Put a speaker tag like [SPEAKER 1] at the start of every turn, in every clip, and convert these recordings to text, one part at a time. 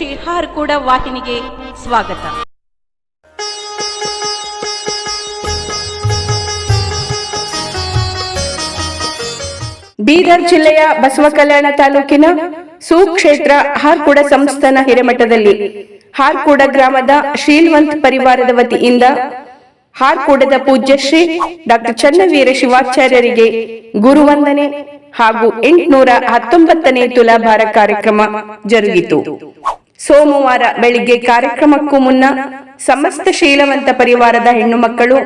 [SPEAKER 1] ಶ್ರೀ ಹಾರ್ಕೂಡ ವಾಹಿನಿಗೆ ಸ್ವಾಗತ.
[SPEAKER 2] ಬೀದರ್ ಜಿಲ್ಲೆಯ ಬಸವ ಕಲ್ಯಾಣ ತಾಲೂಕಿನ ಸುಕ್ಷೇತ್ರ ಹಾರ್ಕೂಡ ಸಂಸ್ಥಾನ ಹಿರೇಮಠದಲ್ಲಿ ಹಾರ್ಕೂಡ ಗ್ರಾಮದ ಶ್ರೀಲ್ವಂತ್ ಪರಿವಾರದ ವತಿಯಿಂದ ಹಾರ್ಕೂಡದ ಪೂಜ್ಯಶ್ರೀ ಡಾಕ್ಟರ್ ಚನ್ನವೀರ ಶಿವಾಚಾರ್ಯರಿಗೆ ಗುರುವಂದನೆ ಹಾಗೂ ಎಂಟುನೂರ ಹತ್ತೊಂಬತ್ತನೇ ತುಲಾಭಾರ ಕಾರ್ಯಕ್ರಮ ಜರುಗಿತು. ಸೋಮವಾರ ಬೆಳಿಗ್ಗೆ ಕಾರ್ಯಕ್ರಮಕ್ಕೂ ಮುನ್ನ ಸಮಸ್ತ ಶೀಲವಂತ ಪರಿವಾರದ ಹೆಣ್ಣು ಮಕ್ಕಳು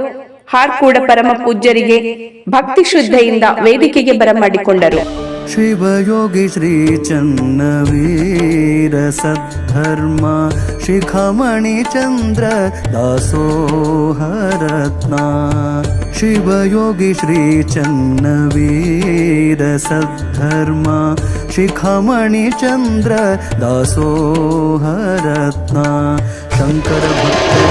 [SPEAKER 2] ಹಾರ್ಕೂಡ ಪರಮ ಪೂಜ್ಯರಿಗೆ ಭಕ್ತಿ ಶ್ರದ್ಧೆಯಿಂದ ವೇದಿಕೆಗೆ ಬರಮಾಡಿಕೊಂಡರು.
[SPEAKER 3] शिवयोगी श्री शिखमणिचन्द्र दासोहरत्ना शिवयोगी श्री चन्न वीरसद् धर्म शिखमणिचन्द्र दासो हरत्ना शङ्करभक्ति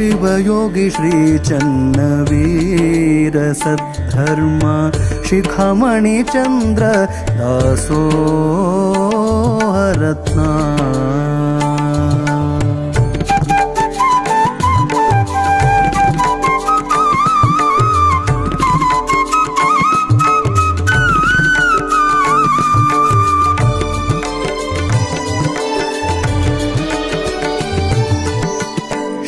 [SPEAKER 3] शिवयोगि श्रीचन्नवीरसद्धर्म शिखमणिचन्द्र असो हरत्ना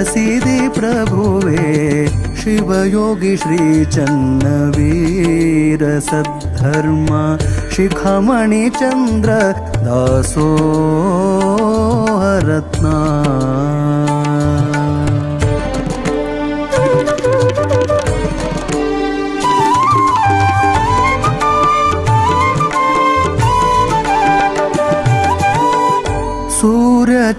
[SPEAKER 3] प्रसीदि प्रभुवे शिवयोगि श्रीचन्न शिखमणिचन्द्र दासो रत्ना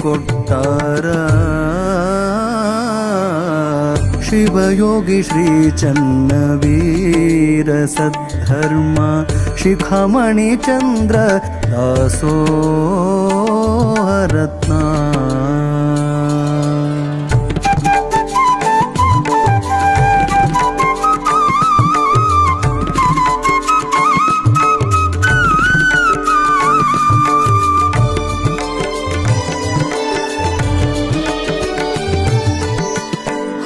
[SPEAKER 3] ಕೊಟ್ಟಾರ ಶಿವಯೋಗಿ ಶ್ರೀ ಚನ್ನವೀರ ಸದ್ಧರ್ಮ ಶಿಖಮಣಿ ಚಂದ್ರ ದಾಸೋಹರತ್ನ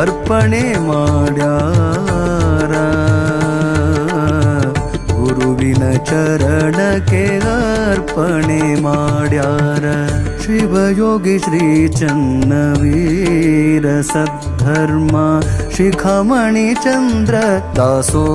[SPEAKER 3] ಅರ್ಪಣೆ ಮಾಡ್ಯಾರ ಗುರುವಿನ ಚರಣಕ್ಕೆ ಅರ್ಪಣೆ ಮಾಡ್ಯಾರ ಶಿವಯೋಗಿ ಶ್ರೀ ಚನ್ನವೀರ ಸದ್ಧರ್ಮ ಶಿಖಮಣಿ ಚಂದ್ರ ದಾಸೋಹರತ್ನ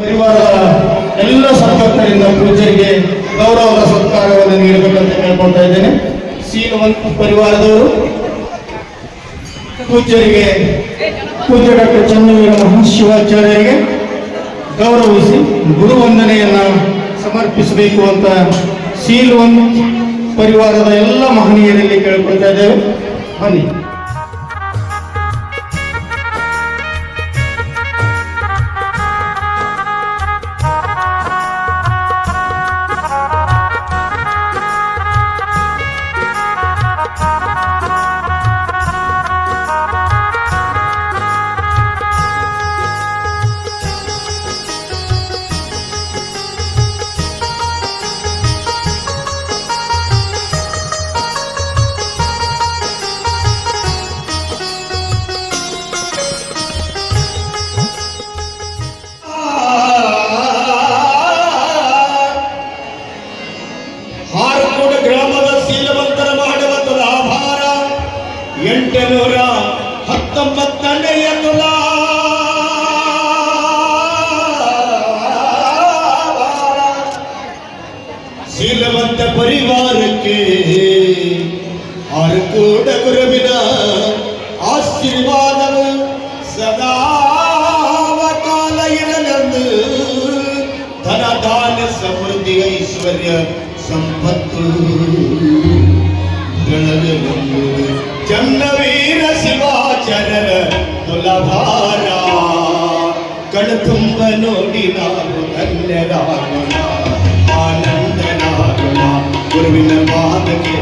[SPEAKER 4] ಪರಿವಾರದ ಎಲ್ಲ ಸಂಪತ್ತರಿಂದ ಪೂಜೆಗೆ ಗೌರವದ ಸತ್ಕಾರವನ್ನು ನೀಡಬೇಕಂತ ಕೇಳ್ಕೊಳ್ತಾ ಇದ್ದೇನೆ. ಸೀಲವಂತ ಪರಿವಾರದವರು. ಪೂಜ್ಯರಿಗೆ, ಪೂಜ್ಯ ಡಾಕ್ಟರ್ ಚನ್ನವೀರ ಮಹಾಶಿವಾಚಾರ್ಯರಿಗೆ ಗೌರವಿಸಿ ಗುರುವಂದನೆಯನ್ನ ಸಮರ್ಪಿಸಬೇಕು ಅಂತ ಸೀಲವಂತ್ ಪರಿವಾರದ ಎಲ್ಲ ಮಹನೀಯರಲ್ಲಿ ಕೇಳ್ಕೊಳ್ತಾ ಇದ್ದೇವೆ. ಬನ್ನಿ.
[SPEAKER 5] ಆಶೀರ್ವಾದವು ಸದಾ ಕಾಲ ಇರಲೆಂದು ಧನ ದಾನ ಸಮೃದ್ಧಿ ಐಶ್ವರ್ಯ ಸಂಪತ್ತು ಗಳಲೆಂದು ಚನ್ನವೀರ ಶಿವಾಚರರ ತುಲಭಾರ ಕಣ್ತುಂಬ ನೋಡಿ ನಾವು ಧನ್ಯರಾಗೋಣ ಆನಂದನಾಗೋಣ ಗುರುವಿನ ಪಾದಕ್ಕೆ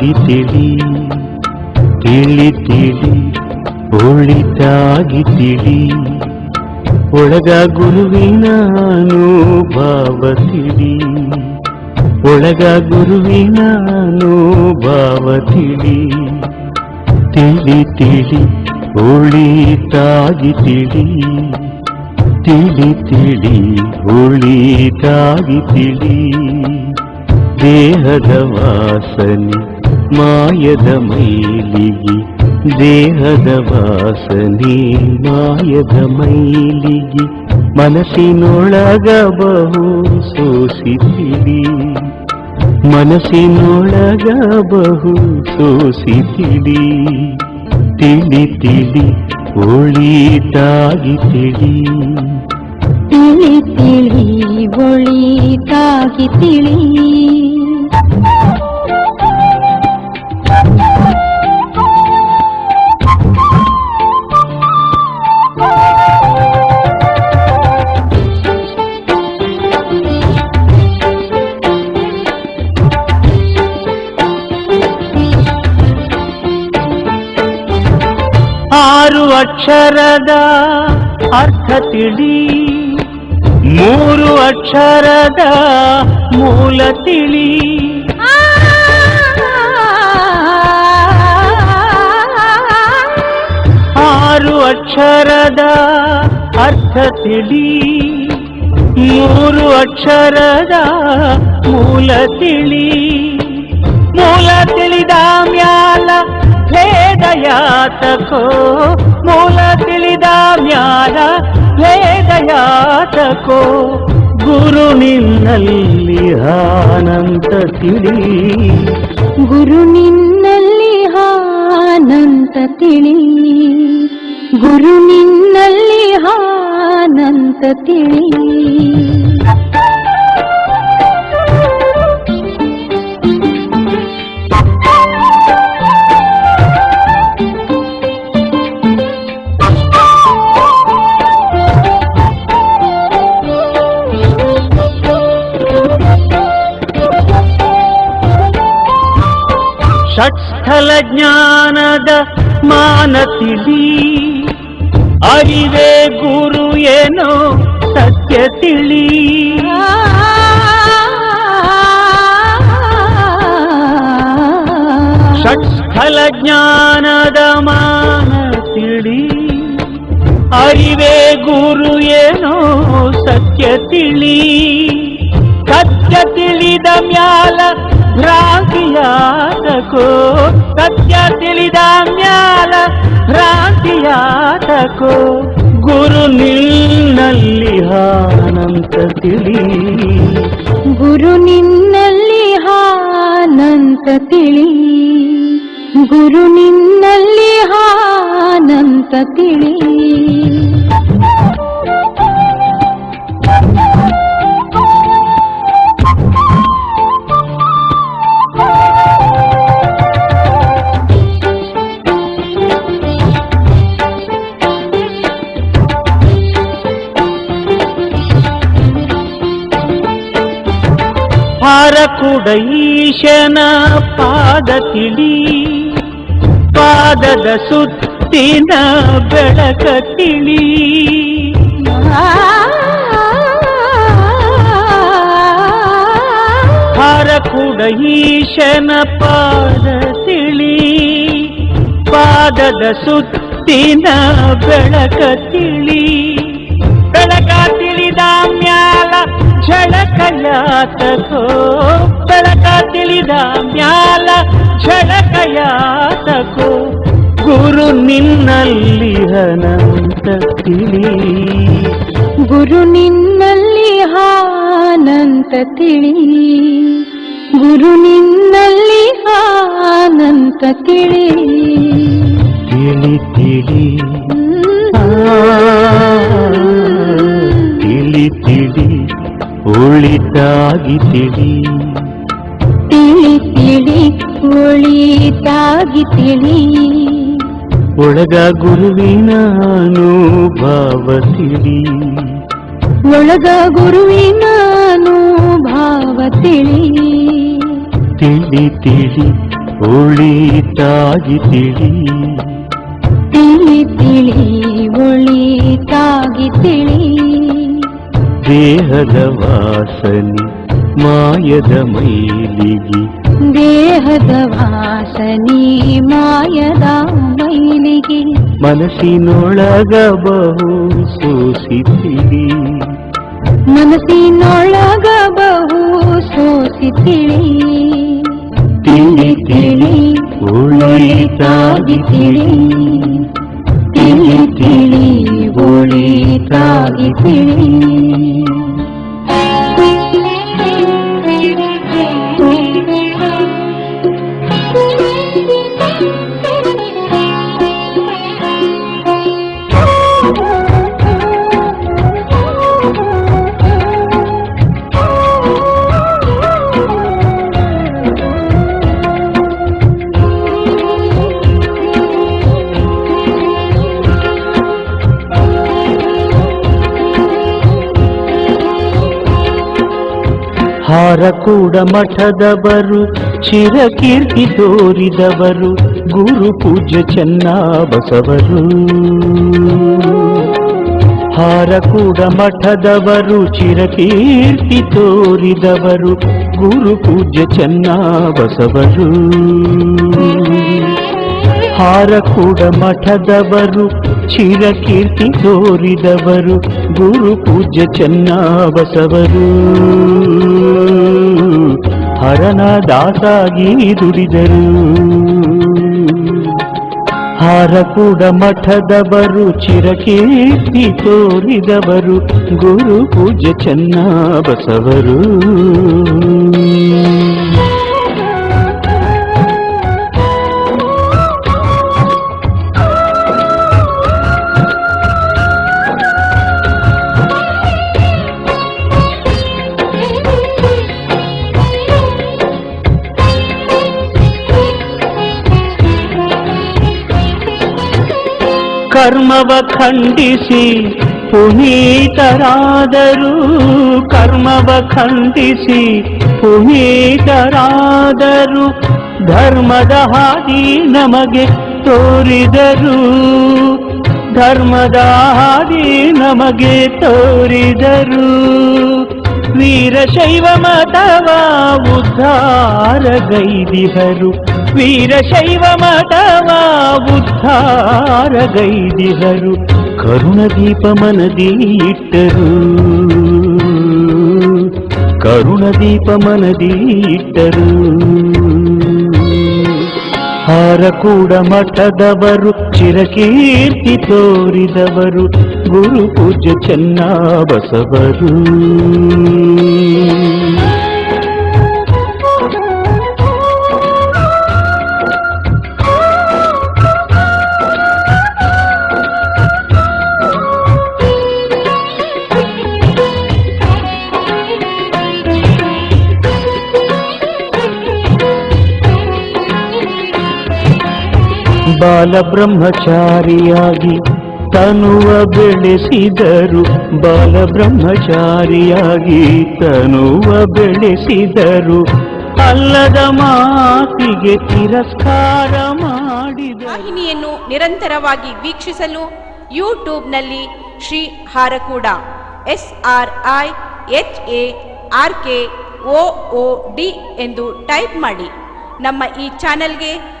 [SPEAKER 6] ಉಳಿತಾಗಿ ತಿಳಿ ತಿಳಿ ತಿಳಿ ಉಳಿತಾಗಿ ತಿಳಿ ಒಳಗ ಗುರುವಿನ ಅನುಭವ ತಿಳಿ ಒಳಗ ಗುರುವಿನ ಅನುಭವ ತಿಳಿ ತಿಳಿ ತಿಳಿ ಉಳಿತಾಗಿ ತಿಳಿ ತಿಳಿ ತಿಳಿ ಉಳಿತಾಗಿ ತಿಳಿ ದೇಹದ ವಾಸನೆ ಮಾಯದ ಮೈಲಿಗೆ ದೇಹದ ವಾಸನೆ ಮಾಯದ ಮೈಲಿಗೆ ಮನಸ್ಸಿನೊಳಗ ಬಹು ಸೋಸಿತಿಳಿ ಮನಸ್ಸಿನೊಳಗ ಬಹು ಸೋಸಿತಿಳಿ ತಿಳಿ ತಿಳಿ ಒಳಿತಾಗಿ ತಿಳಿ
[SPEAKER 7] ತಿಳಿ ತಿಳಿ ಒಳಿತಾಗಿ ತಿಳಿ
[SPEAKER 6] ಆರು ಅಕ್ಷರದ ಅರ್ಥ ತಿಳಿ ಮೂರು ಅಕ್ಷರದ ಮೂಲ ತಿಳಿ ಆರು ಅಕ್ಷರದ ಅರ್ಥ ತಿಳಿ ಮೂರು ಅಕ್ಷರದ ಮೂಲ ತಿಳಿ ಮೂಲ ತಿಳಿದ ಮ್ಯಾಲ ಭೇದ ಯಾತಕೋ ಮೂಲ ತಿಳಿದ ಮ್ಯಾಲ ಭೇದ ಯಾತಕೋ ಗುರು ನಿನ್ನಲ್ಲಿ ಆನಂದ ತಿಳಿ
[SPEAKER 7] ಗುರು ನಿನ್ನಲ್ಲಿ ಹಾನಂತ ತಿಳಿ ಗುರು ನಿನ್ನಲ್ಲಿ ಹಾನಂತ ತಿಳಿ
[SPEAKER 6] ಷಟ್ಸ್ಥಲ ಜ್ಞಾನದ ಮಾನ ತಿಳಿ ಅರಿವೇ ಗುರು ಏನು ಸತ್ಯ ತಿಳಿ. ಷಟ್ಸ್ಥಲ ಜ್ಞಾನದ ಮಾನ ತಿಳಿ. ಅರಿವೆ ಗುರು ಏನು ಸತ್ಯ ತಿಳಿ. ಸತ್ಯ ತಿಳಿದ ಮ್ಯಾಲ ಭ್ರಾಂತಿಯಾತಕೋ ಸತ್ಯ ತಿಳಿದ ಮ್ಯಾಲ ಭ್ರಾಂತಿಯಾತಕೋ ಗುರು ನಿನ್ನಲ್ಲಿ ಆನಂತ ತಿಳಿ.
[SPEAKER 7] ಗುರು ನಿನ್ನಲ್ಲಿ ಹಾನಂತ ತಿಳಿ. ಗುರು ನಿನ್ನಲ್ಲಿ ಹಾನಂತ ತಿಳಿ.
[SPEAKER 6] ಹಾರಕುಡ ಈಶನ ಪಾದ ತಿಳಿ, ಪಾದದ ಸುತ್ತಿನ ಬೆಳಕ ತಿಳಿ. ಹರ ಕುಡೈಶನ ಪಾದ ತಿಳಿ, ಪಾದದ ಸುತ್ತಿನ ಬೆಳಕ ತಿಳಿ. ಬೆಳಕ ಝಳಕಯಾತಕೋ ಬೆಳಕ ತಿಳಿದ ಮ್ಯಾಲ ಝಳಕಯಾತಕೋ ಗುರು ನಿನ್ನಲ್ಲಿ ಅನಂತ ತಿಳಿ.
[SPEAKER 7] ಗುರು ನಿನ್ನಲ್ಲಿ ಹಾನಂತ ತಿಳಿ. ಗುರು ನಿನ್ನಲ್ಲಿ ಹಾನಂತ ತಿಳಿ.
[SPEAKER 6] ತಿಳಿ ತಿಳಿ. ಒಳಿತಾಗಿ ತಿಳಿ
[SPEAKER 7] ತಿಳಿ ತಿಳಿ ಒಳಿತಾಗಿ ತಿಳಿ
[SPEAKER 6] ಒಳಗ ಗುರುವಿನ ಅನುಭವ ತಿಳಿ
[SPEAKER 7] ಒಳಗ ಗುರುವಿನ ಭಾವ ತಿಳಿ
[SPEAKER 6] ತಿಳಿ ತಿಳಿ ಒಳಿತಾಗಿ ತಿಳಿ
[SPEAKER 7] ತಿಳಿ ತಿಳಿ ಒಳಿತಾಗಿ ತಿಳಿ
[SPEAKER 6] ದೇಹದ ವಾಸನೆ ಮಾಯದ ಮೈಲಿಗೆ
[SPEAKER 7] ದೇಹದ ವಾಸನೆ ಮಾಯದ ಮೈಲಿಗೆ
[SPEAKER 6] ಮನಸ್ಸಿನೊಳಗ ಬಹು ಸೂಸಿತಿಳಿ
[SPEAKER 7] ಮನಸ್ಸಿನೊಳಗ ಬಹು ಸೋಸಿ ತಿಳಿ
[SPEAKER 6] ತಿಳಿ ತಿಳಿ ಒಳಿತಾಗಿ ತಿಳಿ
[SPEAKER 7] ತಿಳಿ ತಿಳಿ ಒಳಿತಾಗಿ ತಿಳಿ
[SPEAKER 6] ಹಾರಕೂಡ ಮಠದವರು ಚಿರಕೀರ್ತಿ ತೋರಿದವರು, ಗುರು ಪೂಜ್ಯ ಚೆನ್ನಬಸವರು ಹಾರಕೂಡ ಮಠದವರು ಚಿರಕೀರ್ತಿ ತೋರಿದವರು, ಗುರು ಪೂಜ್ಯ ಚೆನ್ನಬಸವರು ಹಾರಕೂಡ ಮಠದವರು ಚಿರಕೀರ್ತಿ ತೋರಿದವರು, ಗುರು ಪೂಜ್ಯ ಚೆನ್ನಬಸವರು ಹರನ ದಾಸಾಗಿ ದುಡಿದರು. ಹಾರಕೂಡ ಮಠದವರು ಚಿರಕೀರ್ತಿ ತೋರಿದವರು ಗುರು ಪೂಜ್ಯ ಚೆನ್ನಬಸವರು. ಕರ್ಮವ ಖಂಡಿಸಿ ಪುನೀತರಾದರು ಕರ್ಮವ ಖಂಡಿಸಿ ಪುನೀತರಾದರು ಧರ್ಮದ ಹಾದಿ ನಮಗೆ ತೋರಿದರು. ಧರ್ಮದ ಹಾದಿ ನಮಗೆ ತೋರಿದರು. ವೀರಶೈವ ಮತವ ಉದ್ಧಾರಗೈದಿಹರು ವೀರಶೈವ ಮತವ ಉದ್ಧಾರಗೈದಿಹರು ಕರುಣದೀಪ ಮನದಿ ಇಟ್ಟರು ಕರುಣದೀಪ ಮನದಿ ಇಟ್ಟರು ಹಾರಕೂಡ ಮಠದವರು ಚಿರಕೀರ್ತಿ ತೋರಿದವರು ಗುರು ಪೂಜ್ಯ ಚೆನ್ನಬಸವರು ಬಾಲಬ್ರಹ್ಮಚಾರಿಯಾಗಿ ತನುವ ಬೆಳೆಸಿದರು. ಬಾಲ ಬ್ರಹ್ಮಚಾರಿಯಾಗಿ ತನುವ ಬೆಳೆಸಿದರು. ಅಲ್ಲದ ಮಾತಿಗೆ ತಿರಸ್ಕಾರ ಮಾಡಿದರು.
[SPEAKER 1] ವಾಹಿನಿಯನ್ನು ನಿರಂತರವಾಗಿ ವೀಕ್ಷಿಸಲು ಯೂಟ್ಯೂಬ್ನಲ್ಲಿ Shri Harakuda S R I H A, R K O D ಎಂದು ಟೈಪ್ ಮಾಡಿ. ನಮ್ಮ ಈ ಚಾನೆಲ್ಗೆ